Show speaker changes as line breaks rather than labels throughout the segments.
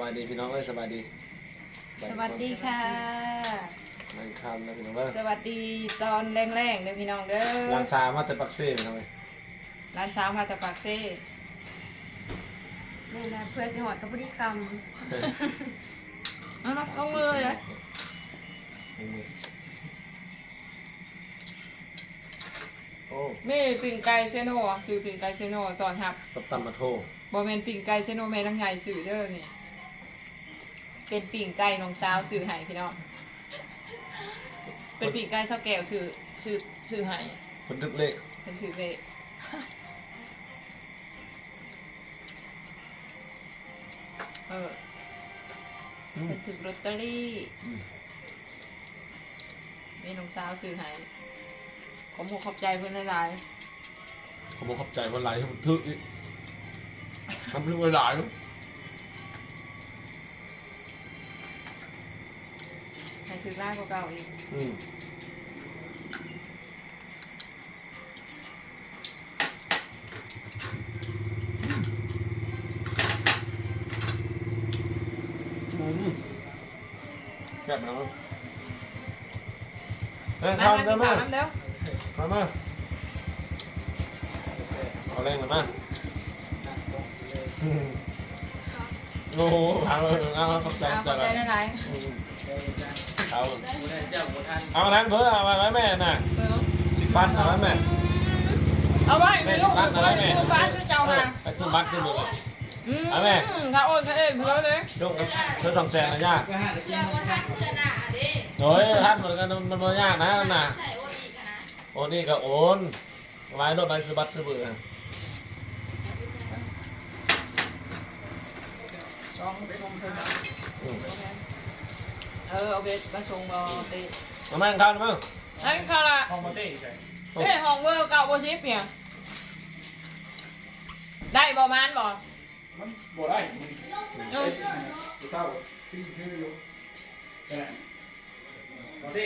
บายดีพี่น้องเอ้ยสบายดี
สวัสดีค่ะ
มันคำนะพี่น้องเอ้ย
สวัสดีตอนแรงๆเด้อพี่น้องเด้อ
ร้านชามาแต่ปักเซ่พี่น้องเอ้ย
ร้านสาวมาจากปากเซ่
นี่นะเพื่อสิหอดกับพฤติกรรม
เอามาลงมือเลยนะ
โอ้
นี่ปิ่งไก่เซโน่ซื้อปิ่งไก่เซโน่ตอนหับ
ตับตำมาโท
บอเมนปิ่งไก่เซโน่แม่ทั้งใหญ่สื่อเด้อนี่ เป็นปิ่งไก่น้องสาวสื่อให้พี่น้อง เป็นปิ่งไก่เศร้าแก้วสื่อสื่อสื่อให้
คนดึกเลข
เป็นสื่อเลยเออ
อืม
เป็นถึกลอตเตอรี่
อืม
มีน้องสาวซื้อให้ขอบคุณขอบใจเพื่อนหลาย
ขอบคุณขอบใจวันไหลให้มันทึกอีกทำเรื่องไว้หลายเนอะ
ๆ ถือร้ายกว่าเก่าอีก
อืมอืมแซ่บนะมั้งเฮ้ย
มา
ทำ
มา
ได้
กิน
ไหม
ข้าวน้ำเด้อ
มามาเอาแรงกันมาอืมโอ้โหพังเลยเอาขอบใจ
เอา
ข
ข
อ
อ
บบใจ
ใจ
กัน
หลาย
อืม เอาเอาทั้งเพื่อเอาไว้แม่น่ะ
ๆเพิ่ง
สิบพันเอาไว้แม่
เอาไว้
แม่
ไม่
สิ
ลู
บ
ก
พันเอาไว้แม่
ลูกบ้านเจ้ามา
ไปขึ้นบัตรขึ้นมือ
อืม
เอาแม่
ถ้าโอนเขาเองเพื่อเลย
ยกเธอสองแสนนะย่าโอ้ยท่านเหมือนกันมันมันยากนะน่ะโอนนี่ก็โอนไว้โดนใบซื้อบัตรซื้อเบื่อ
สองคนอืม เออเอาเบสมาส่งบอตี
มาแม่งข้าวมั้ง
ไอ้ข้าวละ
ห้องมาเต้ใช่
เอ้ยห้องเวอร์เก่าโบชิปเนี่ยได้บอมานบอ
มันบ่ได้มัน
เออ
จะเศร้าที่ที่อยู่แต่มาเต้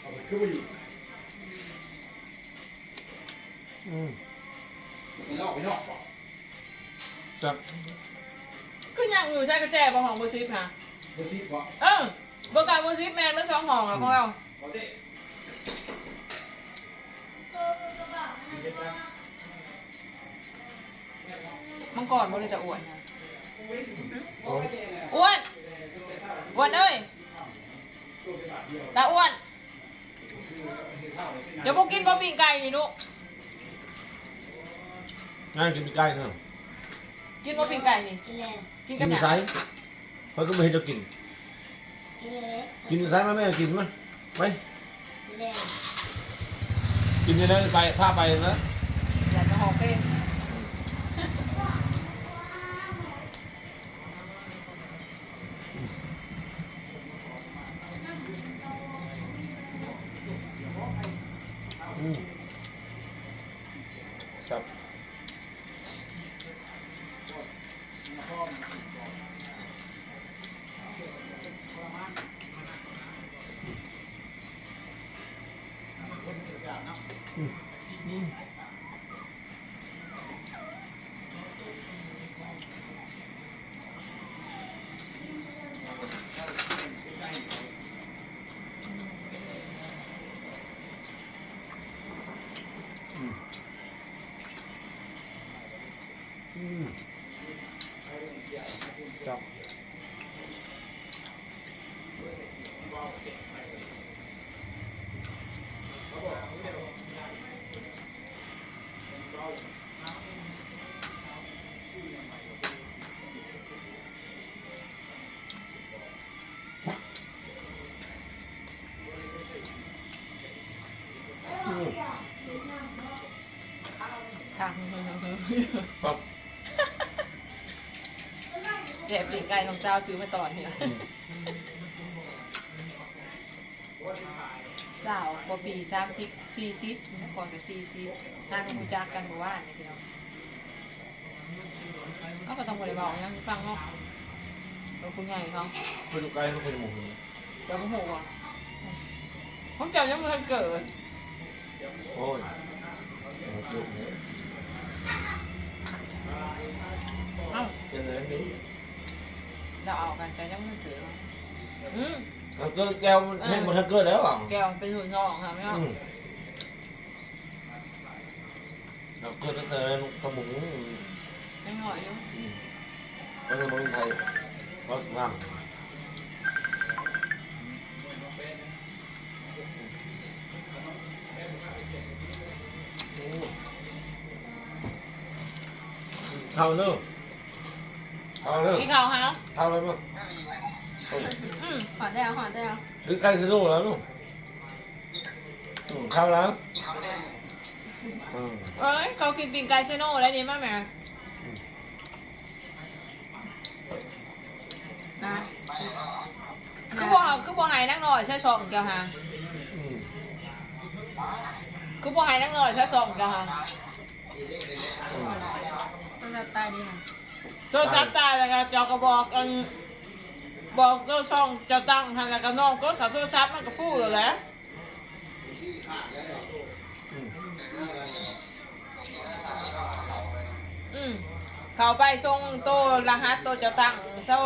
เอาไปขึ้นไปอยู่
อืม
ไปนอกไปนอกป่ะ
จับ
ก็ยังอยู่ใช่กระแจบอห้องโบชิปนะ
บนที่ป่ะ
เออเบอร์เก่าโบชิปแมนมันสองห้องอะของเรา
มาเต้เย็นนะ
มังกรบริจะอ้วนนะอ้วนอ้วนเอ้ยตาอ้วน เดี๋ยวพวกกินบะปิ่งไก่นี่ลูก
ง่ายกินใกล้เนอะ
กินบะปิ่งไก่นี่
กินเลย
กิน
กิ
กันน
ไซ
ยัง
ส์เขาก็ไม่ให้เรากิน
กินเลย
กินไซส์ไหมแม่กินไหมไป
กินเลย
กินยังไงไปพาไปนะ ค
น้องเจ้าซื้อมาตอนนี้สาวบปีสามสิบสี่สิบก่อนกับสี่สิบทางมูจากกันบอกว่าเนี่ยพี่น้องเขาก็ต้องบริบอกนะฟังเนาะเราคุณใหญ่เขา
ไปดูใกล้เขาไปหมู่
เดี๋ยวโมโหอะผมเจ้ายังไม่ทันเกิด
โอ้ยเอาเกิดเลย
เราเอากันแต่ยังไม่ถืออืม
มันก็แก้วมันเห็นมันทั้งเกิดแล้วอะ
แก้วเป็นหุ่นทองค่ะไม่เอา
อืมเราเกิดตั้งแต่ขมุง
ไม่หน่อยอยู่
มันเป็นเมืองไทยก็งามเข้าเนอะ เข้าเนอะ
พี่เขาค่ะเนาะ
เข้าไปมั้ง
อืม
หอดได้เอาหอดได้เอา
หรือใกล้จะดูแล้วลูกอืมเข้าแล้วอืม
เอ้ยเขากินปิงไก่เซโน่แล้วนี่มาแม่
นะ
คือบ่เอาคือบ่ใหายนั่งหน่อยใช่สองเจ้าค่ะ
อืม
คือบ่ใหายนั่งหน่อยใช่สองเจ้าค่ะ
อืม
ต้องจับตายดีค่ะ
โทรศัพท์ตายแล้วก็เจ้าก็บอกอันบอกเจ้าช่องเจ้าตั้งทางแล้วก็น้องก็เขาโทรศัพท์มันก็ฟู่เลยแหละอืมเขาไปส่งโตรหัสโตเจ้าตั้งเจ้า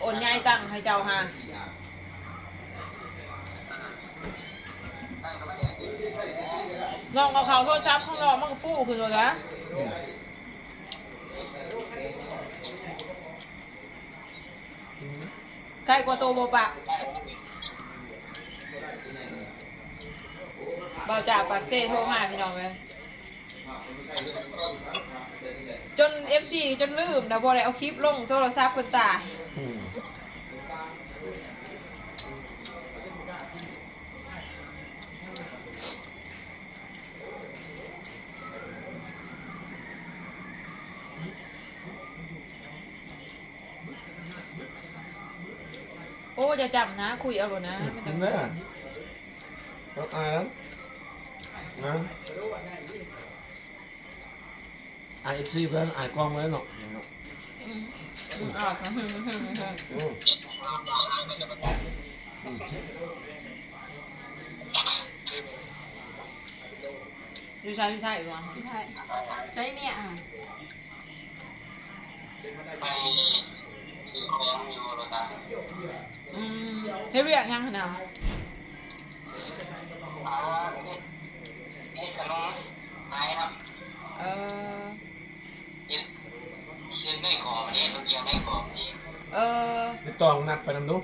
โอนยายตั้งให้เจ้าค่ะน้องก็เขาโทรศัพท์ข้างนอกมันก็ฟู่ขึ้นเลยนะ ใครกว่าตัวโบปะเบาจากปากเซ่โทรมาพี่น้องเลยจนเอฟซีจนลืมนะบอได้เอาคลิปลงโทรศัพท์คนตา จะจำนะ คุยเอาเลยนะไม่
กิ
ต้อนง
ไหมอะรถอายแล้วนะไอเอฟซีเพื่อนไอายกล้องไว้หน่อย
อืมอืมอะอืมอืมอืมอืม
อืม
ดูใช่ดูใช่อีกวะ
พี่ไทยใจเมียอะ
อืมเฮ้ยเรียกยังขนาด
นี่ขนมไม้ครับ
เออ
ยืนยืนด้วยของนี่ตัวเดียวได้ของนี่
เออ
ติดต่อนัดไปนำดู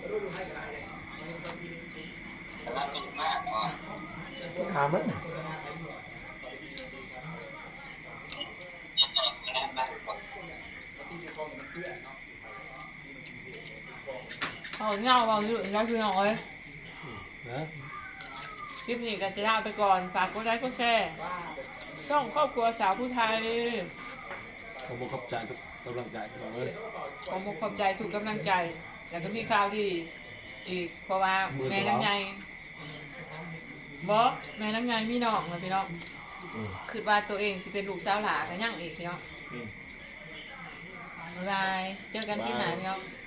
แต่ละจุดมากกว่า
ถามมัน
เอาเงาเอาอยู่เงาคือเอาเลย
นะ
คลิปนี้ก็จะลาไปก่อน ฝากกดไลค์กดแชร์ช่องครอบครัวสาวผู้ไทย
ผมบอกขอบใจทุกกำลังใจบอกเลย
ขอมกขอบใจทุกกำลังใจ แล้วก็มีข่าวดีอีกเพราะว่าแม่น้ำใหญ่บอกแม่น้ำใหญ่มีน้องเลยพี่น้อง
อืม
คือว่าตัวเองสิเป็นลูกสาวหลากันยังอีกพี่น้อง
อืม
บ๊ายบายเจอกันที่ไหนพี่น้อง
บ